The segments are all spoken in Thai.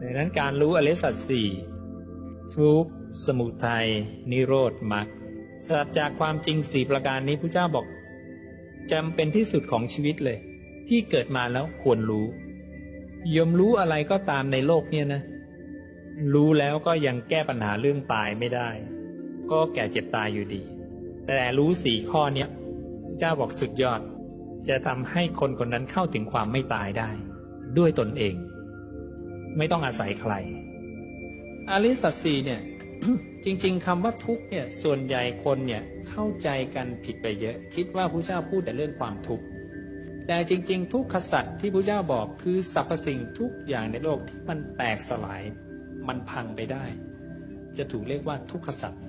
ดังนั้นการรู้อริสัจสี่ทุกสมุทัยนิโรธมรรคสัจจากความจริงสี่ประการนี้พระเจ้าบอกจำเป็นที่สุดของชีวิตเลย ที่เกิดมาแล้วควรรู้ยมรู้อะไรก็ตามในโลกเนี่ยนะ รู้แล้วก็ยังแก้ปัญหาเรื่องตายไม่ได้ ก็แก่เจ็บตายอยู่ดี แต่รู้สี่ข้อเนี้ยเจ้าบอกสุดยอด จะทำให้คนคนนั้นเข้าถึงความไม่ตายได้ ด้วยตนเอง ไม่ต้องอาศัยใคร อริสัจสี่เนี่ยจริง ๆคำว่าทุกเนี่ยส่วนใหญ่คนเนี่ยเข้าใจกันผิดไปเยอะ คิดว่าพระเจ้าพูดแต่เรื่องความทุกข์แต่จริง ๆ ทุกขสัตว์ที่พระเจ้าบอกคือสรรพสิ่งทุกอย่างในโลกที่มันแตกสลายมันพังไปได้ จะถูกเรียกว่าทุกขสัตว์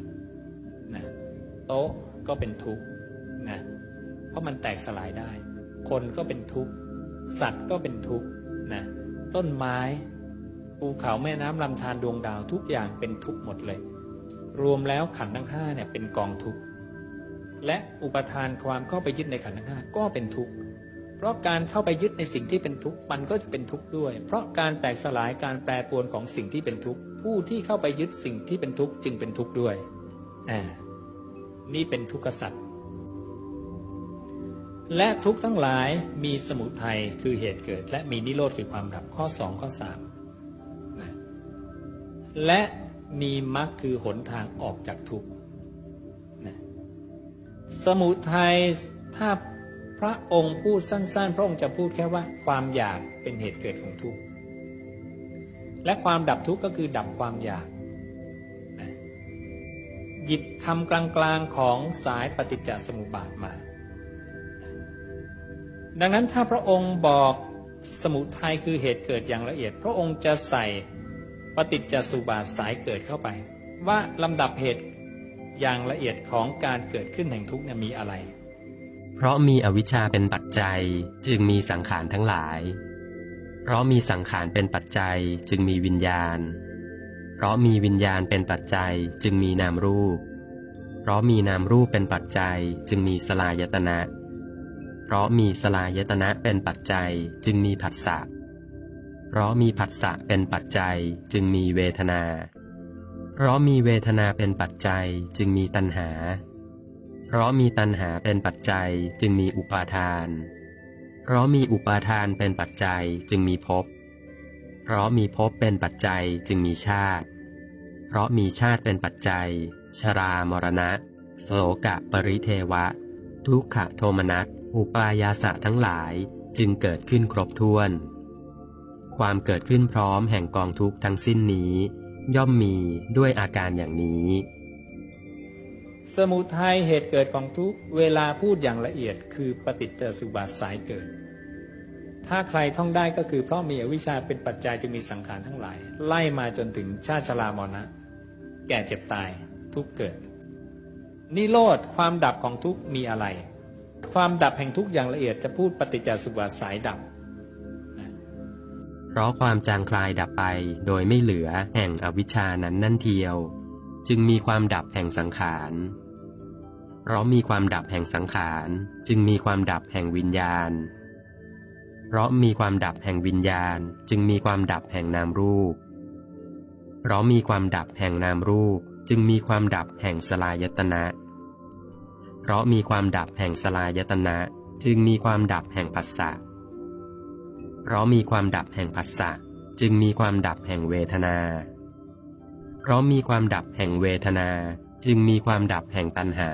นะโต๊ะก็เป็นทุกข์นะ เพราะมันแตกสลายได้ คนก็เป็นทุกข์ สัตว์ก็เป็นทุกข์นะต้นไม้ภูเขาแม่น้ำลำธารดวงดาวทุกอย่างเป็นทุกข์หมดเลย รวมแล้วขันธ์ทั้งห้าเนี่ยเป็นกองทุกข์และอุปทานความเข้าไปยึดในขันธ์ทั้งห้าก็เป็นทุกข์ เพราะการเข้าไปยึดในสิ่งที่เป็นทุกข์มันก็จะเป็นทุกข์ด้วย เพราะการแตกสลายการแปรปรวนของสิ่งที่เป็นทุกข์ ผู้ที่เข้าไปยึดสิ่งที่เป็นทุกข์จึงเป็นทุกข์ด้วยอ่านี่เป็นทุกขสัตว์ และทุกทั้งหลายมีสมุทัยคือเหตุเกิด และมีนิโรธคือความดับข้อสองข้อสามนะและมีมรรคคือหนทางออกจากทุกข์นะสมุทัยถ้าพระองค์พูดสั้น ๆ พระองค์จะพูดแค่ว่าความอยากเป็นเหตุเกิดของทุกข์และความดับทุกข์ก็คือดับความอยากหยิบคำกลางๆของสายปฏิจจสมุปบาทมา ดังนั้นถ้าพระองค์บอกสมุทัยคือเหตุเกิดอย่างละเอียด พระองค์จะใส่ปฏิจจสุบาทสายเกิดเข้าไป ว่าลำดับเหตุอย่างละเอียดของการเกิดขึ้นแห่งทุกข์เนี่ยมีอะไร เพราะมีอวิชชาเป็นปัจจัยจึงมีสังขารทั้งหลาย เพราะมีสังขารเป็นปัจจัยจึงมีวิญญาณ เพราะมีวิญญาณเป็นปัจจัยจึงมีนามรูป เพราะมีนามรูปเป็นปัจจัยจึงมีสลายตนะเพราะมีสลายตนะเป็นปัจจัยจึงมีผัสสะ เพราะมีผัสสะเป็นปัจจัยจึงมีเวทนา เพราะมีเวทนาเป็นปัจจัยจึงมีตัณหา เพราะมีตัณหาเป็นปัจจัยจึงมีอุปาทาน เพราะมีอุปาทานเป็นปัจจัยจึงมีภพ เพราะมีภพเป็นปัจจัยจึงมีชาติ เพราะมีชาติเป็นปัจจัย ชรามรณะ โสกะปริเทวะ ทุกขโทมนัส อุปายาสะทั้งหลายจึงเกิดขึ้นครบถ้วน ความเกิดขึ้นพร้อมแห่งกองทุกข์ทั้งสิ้นนี้ ย่อมมีด้วยอาการอย่างนี้ สมุทัยเหตุเกิดของทุกเวลาพูดอย่างละเอียดคือปฏิจจสุบาทสายเกิด ถ้าใครท่องได้ก็คือเพราะมีอวิชชาเป็นปัจจัยจึงมีสังขารทั้งหลาย ไล่มาจนถึงชาติชรามรณะ แก่เจ็บตายทุกเกิด นิโรธความดับของทุกมีอะไร ความดับแห่งทุกอย่างละเอียดจะพูดปฏิจจสุบาสายดับ เพราะความจางคลายดับไปโดยไม่เหลือแห่งอวิชชานั้นนั่นเทียว จึงมีความดับแห่งสังขารเพราะมีความดับแห่งสังขาร จึงมีความดับแห่งวิญญาณ เพราะมีความดับแห่งวิญญาณ จึงมีความดับแห่งนามรูป เพราะมีความดับแห่งนามรูป จึงมีความดับแห่งสลายตนะ เพราะมีความดับแห่งสลายตนะจึงมีความดับแห่งปัสสะ เพราะมีความดับแห่งผัสสะจึงมีความดับแห่งเวทนา เพราะมีความดับแห่งเวทนาจึงมีความดับแห่งตัณหา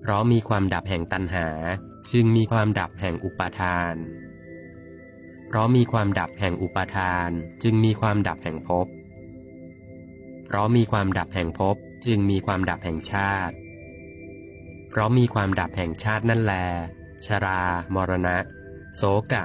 เพราะมีความดับแห่งตัณหา จึงมีความดับแห่งอุปาทาน เพราะมีความดับแห่งอุปาทาน จึงมีความดับแห่งภพ เพราะมีความดับแห่งภพจึงมีความดับแห่งชาติ เพราะมีความดับแห่งชาตินั่นแล ชรา มรณะ โสกะ